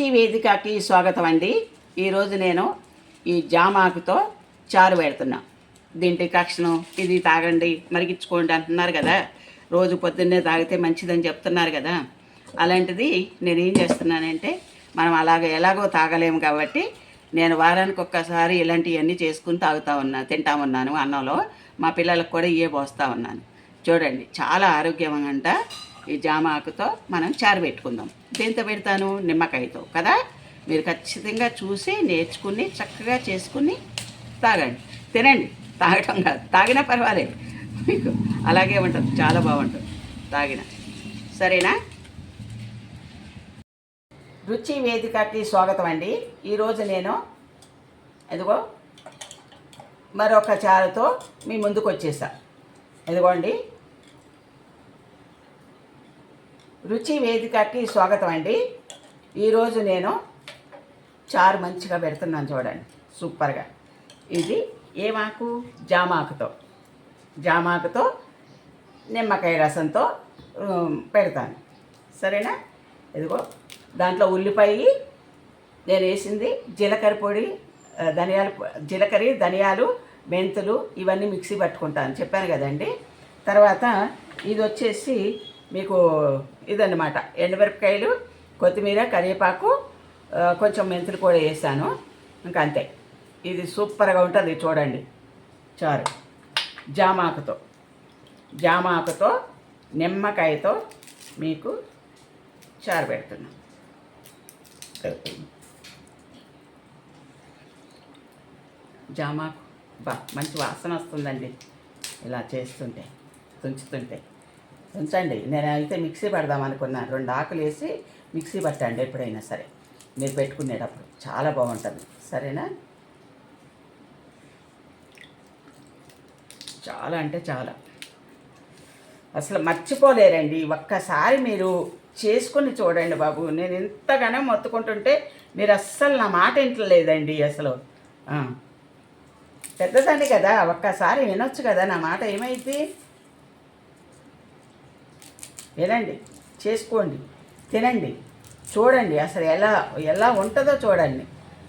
రుచి వేదికకి స్వాగతం అండి. ఈరోజు నేను ఈ జామాకుతో చారు పెడుతున్నా. దీంటి కక్షణం ఇది తాగండి మరిగించుకోండి అంటున్నారు కదా. రోజు పొద్దున్నే తాగితే మంచిదని చెప్తున్నారు కదా. అలాంటిది నేను ఏం చేస్తున్నానంటే మనం అలాగ ఎలాగో తాగలేము కాబట్టి నేను వారానికి ఒక్కసారి ఇలాంటివన్నీ చేసుకుని తాగుతా ఉన్నా తింటా ఉన్నాను అన్నంలో. మా పిల్లలకు కూడా ఇవే పోస్తూ ఉన్నాను. చూడండి చాలా ఆరోగ్యం అంట. ఈ జామ ఆకుతో మనం చారు పెట్టుకుందాం. దేంతో పెడతాను? నిమ్మకాయతో కదా? మీరు ఖచ్చితంగా చూసి నేర్చుకుని చక్కగా చేసుకుని తాగండి. తినండి. తాగటం కాదు. తాగినా పర్వాలేదు. మీకు అలాగే ఉంటుంది. చాలా బాగుంటుంది. తాగిన. సరేనా? రుచి వేదికకి స్వాగతం అండి. ఈరోజు నేను ఎదుగో మరొక చారుతో మీ ముందుకు వచ్చేసా. ఎదుగోండి రుచి వేదికకి స్వాగతం అండి. ఈరోజు నేను చారు మంచిగా పెడుతున్నాను చూడండి. సూపర్గా ఇది ఏమాకు జామాకుతో. జామాకుతో నిమ్మకాయ రసంతో పెడతాను. సరేనా? ఇదిగో దాంట్లో ఉల్లిపాయ నేను వేసింది జీలకర్ర పొడి ధనియాల జీలకర్ర ధనియాలు మెంతులు ఇవన్నీ మిక్సీ పట్టుకుంటాను. చెప్పాను కదండి. తర్వాత ఇది వచ్చేసి మీకు ఇదన్నమాట. ఎండుమిరపకాయలు కొత్తిమీర కరివేపాకు కొంచెం మెంతులు కూడా వేసాను. ఇంకా అంతే. ఇది సూపర్గా ఉంటుంది చూడండి. చారు. జామాకుతో. జామాకుతో నిమ్మకాయతో మీకు చారు పెడుతున్నాను జామాకు. బా మంచి వాసన వస్తుందండి. ఇలా చేస్తుంటే తుంచుతుంటే. ఉంచండి. నేను అయితే మిక్సీ పెడదాం అనుకున్నాను. రెండు ఆకులు వేసి మిక్సీ పట్టండి ఎప్పుడైనా సరే. మీరు పెట్టుకునేటప్పుడు చాలా బాగుంటుంది. సరేనా? చాలా అంటే చాలా. అసలు మర్చిపోలేరండి. ఒక్కసారి మీరు చేసుకుని చూడండి బాబు. నేను ఎంతగానో మొత్తుకుంటుంటే మీరు అస్సలు నా మాట ఇంటలేదండి అసలు. పెద్దదాన్ని కదా. ఒక్కసారి వినొచ్చు కదా నా మాట. ఏమైంది? వినండి చేసుకోండి తినండి చూడండి అసలు ఎలా ఎలా ఉంటుందో చూడండి.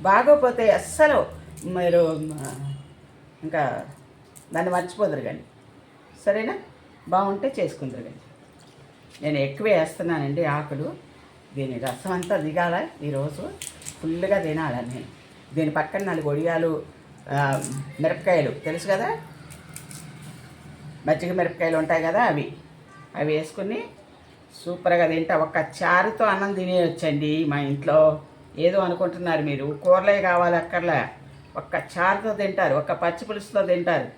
బాగోపోతే అస్సలు మీరు ఇంకా దాన్ని మర్చిపోదురు కానీ. సరేనా? బాగుంటే చేసుకుందరు కానీ. నేను ఎక్కువ వేస్తున్నానండి ఆకులు. దీని రసం అంతా దిగాల ఈరోజు. ఫుల్గా తినాలి నేను. దీని పక్కన నాలుగు ఒడియాలు మిరపకాయలు. తెలుసు కదా? మజ్జిగ మిరపకాయలు ఉంటాయి కదా అవి. అవి వేసుకుని సూపర్గా తింటా. ఒక్క చారుతో అన్నం తినేయొచ్చండి మా ఇంట్లో. ఏదో అనుకుంటున్నారు మీరు. కూరలే కావాలి అక్కర్లే. ఒక్క చారుతో తింటారు. ఒక్క పచ్చి పులుసుతో తింటారు.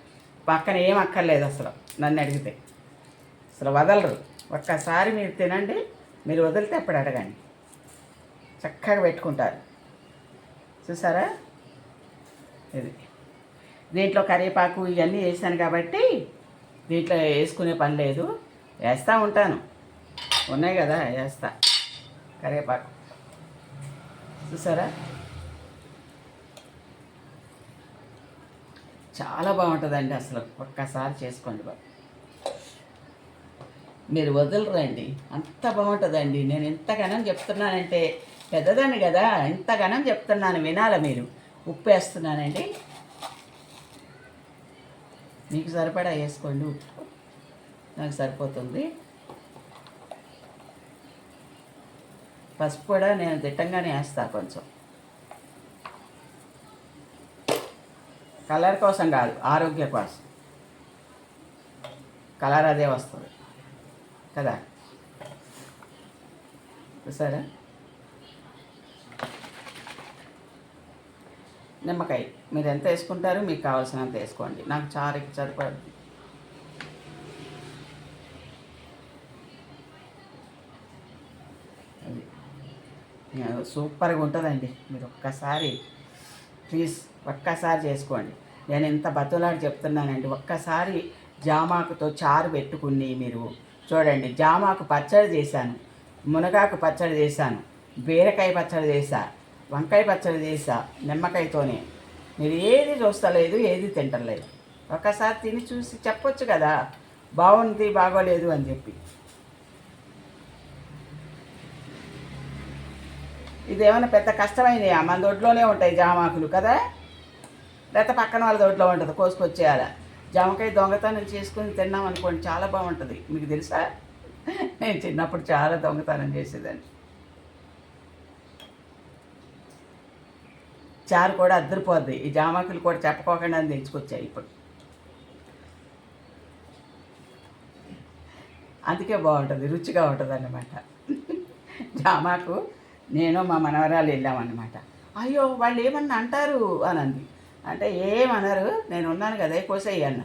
పక్కన ఏం అక్కర్లేదు అసలు నన్ను అడిగితే. అసలు వదలరు. ఒక్కసారి మీరు తినండి. మీరు వదిలితే అప్పుడు అడగండి. చక్కగా పెట్టుకుంటారు. చూసారా? ఇది. దీంట్లో కరివేపాకు ఇవన్నీ వేసాను కాబట్టి దీంట్లో వేసుకునే పని లేదు. వేస్తూ ఉంటాను. ఉన్నాయి కదా వేస్తా. కరివేపాకు. చూసారా? చాలా బాగుంటుందండి అసలు. ఒక్కసారి చేసుకోండి బాబు. మీరు వదలరండి. అంత బాగుంటుందండి. నేను ఎంతగానో చెప్తున్నానంటే పెద్దదాన్ని కదా. ఎంతగానో చెప్తున్నాను వినాల మీరు? ఉప్పు వేస్తున్నానండి. మీకు సరిపడా వేసుకోండి ఉప్పు. నాకు సరిపోతుంది. పసుపు కూడా నేను దిట్టంగానే వేస్తా కొంచెం. కలర్ కోసం కాదు ఆరోగ్య కోసం. కలర్ అదే వస్తుంది. కదా? సరే నిమ్మకాయ. మీరు ఎంత వేసుకుంటారో మీకు కావాల్సినంత వేసుకోండి. నాకు చారుకి సరిపడుతుంది సూపర్గా ఉంటుందండి. మీరు ఒక్కసారి ప్లీజ్ ఒక్కసారి చేసుకోండి. నేను ఎంత బతులాడి చెప్తున్నానండి. ఒక్కసారి జామాకుతో చారు పెట్టుకుని మీరు చూడండి. జామాకు పచ్చడి చేశాను. మునగాకు పచ్చడి చేశాను. బీరకాయ పచ్చడి చేశా. వంకాయ పచ్చడి చేశా. నిమ్మకాయతోనే. మీరు ఏది చూస్తలేదు ఏది తింటలేదు. ఒక్కసారి తిని చూసి చెప్పొచ్చు కదా. బాగుంది బాగోలేదు అని చెప్పి. ఇదేమైనా పెద్ద కష్టమైనయా? మన దొడ్లోనే ఉంటాయి జామాకులు కదా? లేకపోతే పక్కన వాళ్ళ దొడ్లో ఉంటుంది కోసుకొచ్చేయాల. జామకాయ దొంగతనం చేసుకుని తిన్నాం అనుకోండి చాలా బాగుంటుంది. మీకు తెలుసా? నేను చిన్నప్పుడు చాలా దొంగతనం చేసేదాన్ని. చారు కూడా అద్దరిపోద్ది. ఈ జామాకులు కూడా చెప్పకోకుండా తెచ్చుకొచ్చాయి ఇప్పుడు. అందుకే బాగుంటుంది రుచిగా ఉంటుంది అన్నమాట జామాకు నేను మా మనవరాలు వెళ్ళామన్నమాట. అయ్యో వాళ్ళు ఏమన్నా అంటారు అని అంది. అంటే ఏమన్నారు నేను ఉన్నాను కదా కోసేయి అన్న.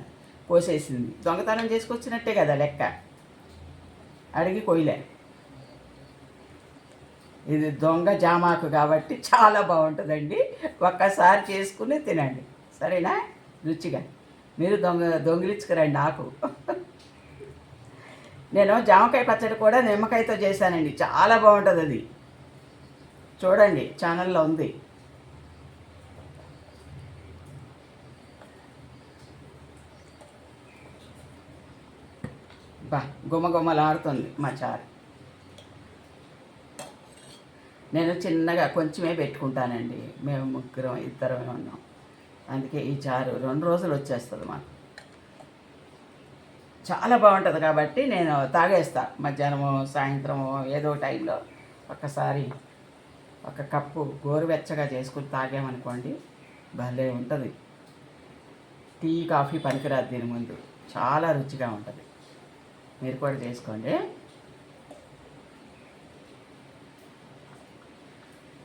కోసేసింది. దొంగతనం చేసుకొచ్చినట్టే కదా లెక్క. అడిగి కొయ్యలే. ఇది దొంగ జామాకు కాబట్టి చాలా బాగుంటుందండి. ఒక్కసారి చేసుకుని తినండి. సరేనా? రుచిగా. మీరు దొంగ దొంగిలించుకురండి నాకు నేను జామకాయ పచ్చడి కూడా నిమ్మకాయతో చేశానండి. చాలా బాగుంటుంది అది చూడండి ఛానల్లో ఉంది. బా గుమగుమలాడుతుంది మా చారు. నేను చిన్నగా కొంచెమే పెట్టుకుంటానండి. మేము ముగ్గురం ఇద్దరమే ఉన్నాం. అందుకే ఈ చారు రెండు రోజులు వచ్చేస్తుంది మాకు. చాలా బాగుంటుంది కాబట్టి నేను తాగేస్తా. మధ్యాహ్నము సాయంత్రము ఏదో టైంలో ఒక్కసారి ఒక కప్పు గోరువెచ్చగా చేసుకుని తాగామనుకోండి భలే ఉంటుంది. టీ కాఫీ పనికిరాదు దీని ముందు. చాలా రుచిగా ఉంటుంది. మీరు కూడా చేసుకోండి.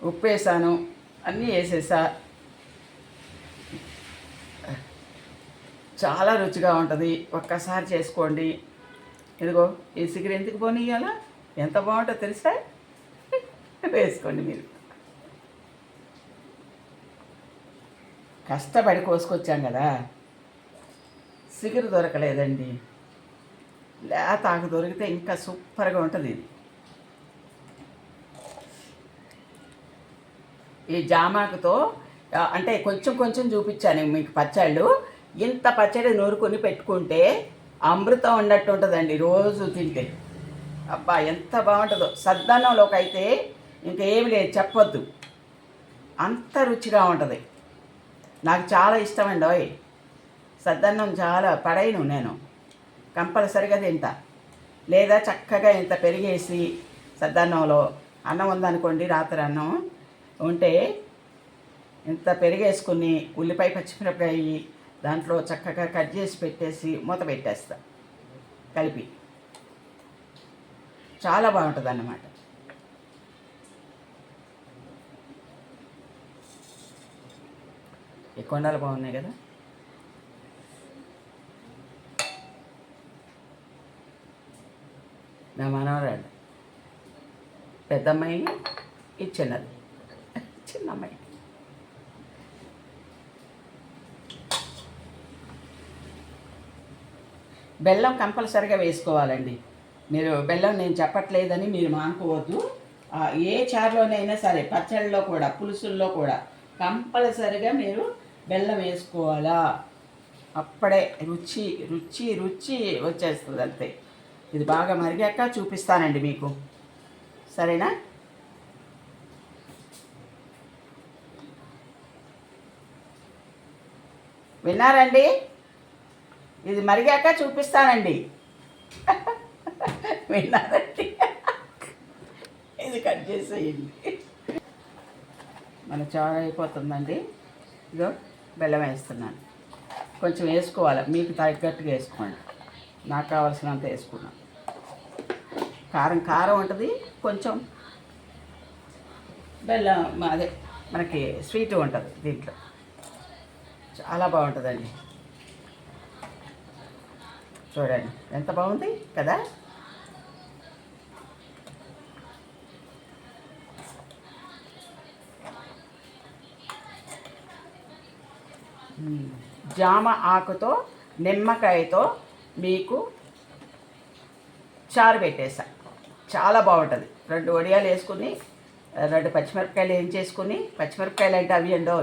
ఉప్పు వేసాను అన్నీ వేసేసా. చాలా రుచిగా ఉంటుంది. ఒక్కసారి చేసుకోండి. ఇదిగో ఈ సిగరెందుకు ఎందుకు పోనీయాలా? ఎంత బాగుంటుందో తెలుసా? వేసుకోండి మీరు. కష్టపడి కోసుకొచ్చాం కదా. సిగురు దొరకలేదండి. లేత ఆకు దొరికితే ఇంకా సూపర్గా ఉంటుంది ఇది. ఈ జామాకుతో అంటే కొంచెం కొంచెం చూపించాను మీకు పచ్చళ్ళు. ఇంత పచ్చడి నూరుకొని పెట్టుకుంటే అమృతం ఉన్నట్టు ఉంటుందండి రోజు తింటే. అబ్బా ఎంత బాగుంటుందో. సద్దన్నంలోకి అయితే ఇంకా ఏమి లేదు చెప్పొద్దు. అంత రుచిగా ఉంటుంది. నాకు చాలా ఇష్టమండి ఓయ్ సద్దన్నం చాలా పడైను నేను. కంపల్సరిగా తింటా. లేదా చక్కగా ఇంత పెరిగేసి సద్దన్నంలో అన్నం ఉందనుకోండి రాత్రి అన్నం ఉంటే ఇంత పెరిగేసుకుని ఉల్లిపాయ పచ్చిమిరపకాయ దాంట్లో చక్కగా కట్ చేసి పెట్టేసి మూత పెట్టేస్తా. కలిపి. చాలా బాగుంటుంది అన్నమాట ఎక్కువ కొండలు బాగున్నాయి కదా. నా మనవరాడు పెద్దమ్మాయి ఇది చిన్నది. చిన్న అమ్మాయి బెల్లం కంపల్సరిగా వేసుకోవాలండి. మీరు బెల్లం నేను చెప్పట్లేదని మీరు మానుకోవద్దు. ఏ చారులోనైనా సరే పచ్చళ్ళలో కూడా పులుసుల్లో కూడా కంపల్సరిగా మీరు బెల్లం వేసుకోవాలా? అప్పుడే రుచి రుచి రుచి వచ్చేస్తుంది అంతే. ఇది బాగా మరిగాక చూపిస్తానండి మీకు. సరేనా? విన్నారండి? ఇది మరిగాక చూపిస్తానండి. విన్నారండి? ఇది కట్ చేసేయండి. మన చాలా అయిపోతుందండి. ఇదో. బెల్లం వేస్తున్నాను. కొంచెం వేసుకోవాలి. మీకు తగ్గట్టుగా వేసుకోండి. నాకు కావాల్సినంత వేసుకున్నాను కారం కారం ఉంటుంది కొంచెం బెల్లం అదే మనకి స్వీట్ ఉంటుంది దీంట్లో. చాలా బాగుంటుందండి. చూడండి ఎంత బాగుంది కదా? జామ ఆకుతో నిమ్మకాయతో మీకు చారు పెట్టేసా. చాలా బాగుంటుంది. రెండు వడియాలు వేసుకుని రెండు పచ్చిమిరపకాయలు వేయించేసుకుని పచ్చిమిరపకాయలు అంటే అవి ఎండో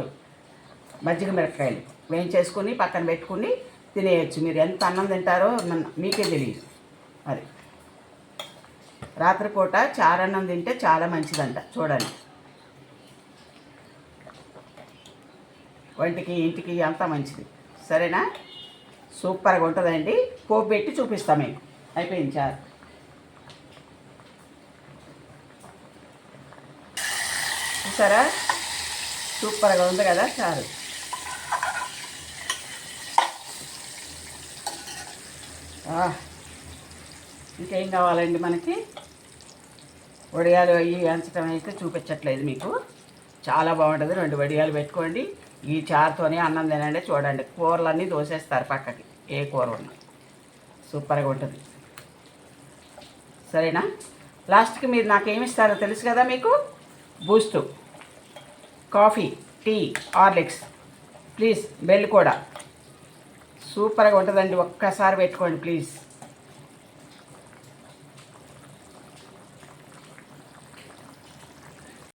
మజ్జిగ మిరపకాయలు వేయించేసుకుని పక్కన పెట్టుకుని తినేయచ్చు. మీరు ఎంత అన్నం తింటారో మీకే తెలియదు అది రాత్రిపూట చారన్నం తింటే చాలా మంచిదంట. చూడండి. ఒంటికి ఇంటికి అంతా మంచిది. సరేనా? సూపర్గా ఉంటుందండి. పోపు పెట్టి చూపిస్తాం మీకు. అయిపోయింది చారు చూసారా? సూపర్గా ఉంది కదా చారు ఇంకేం కావాలండి మనకి? వడియాలు అవి అంచడం అయితే చూపించట్లేదు మీకు. చాలా బాగుంటుంది. రెండు వడియాలు పెట్టుకోండి. ఈ చారుతోనే అన్నం తినండి చూడండి. కూరలన్నీ దోసేస్తారు పక్కకి. ఏ కూర ఉన్నా. సూపర్గా ఉంటుంది. సరేనా? లాస్ట్కి మీరు నాకేమి ఇస్తారో తెలుసు కదా మీకు? Boost coffee tea Horlicks. Please bell కూడా. సూపర్గా ఉంటుందండి. ఒక్కసారి పెట్టుకోండి ప్లీజ్.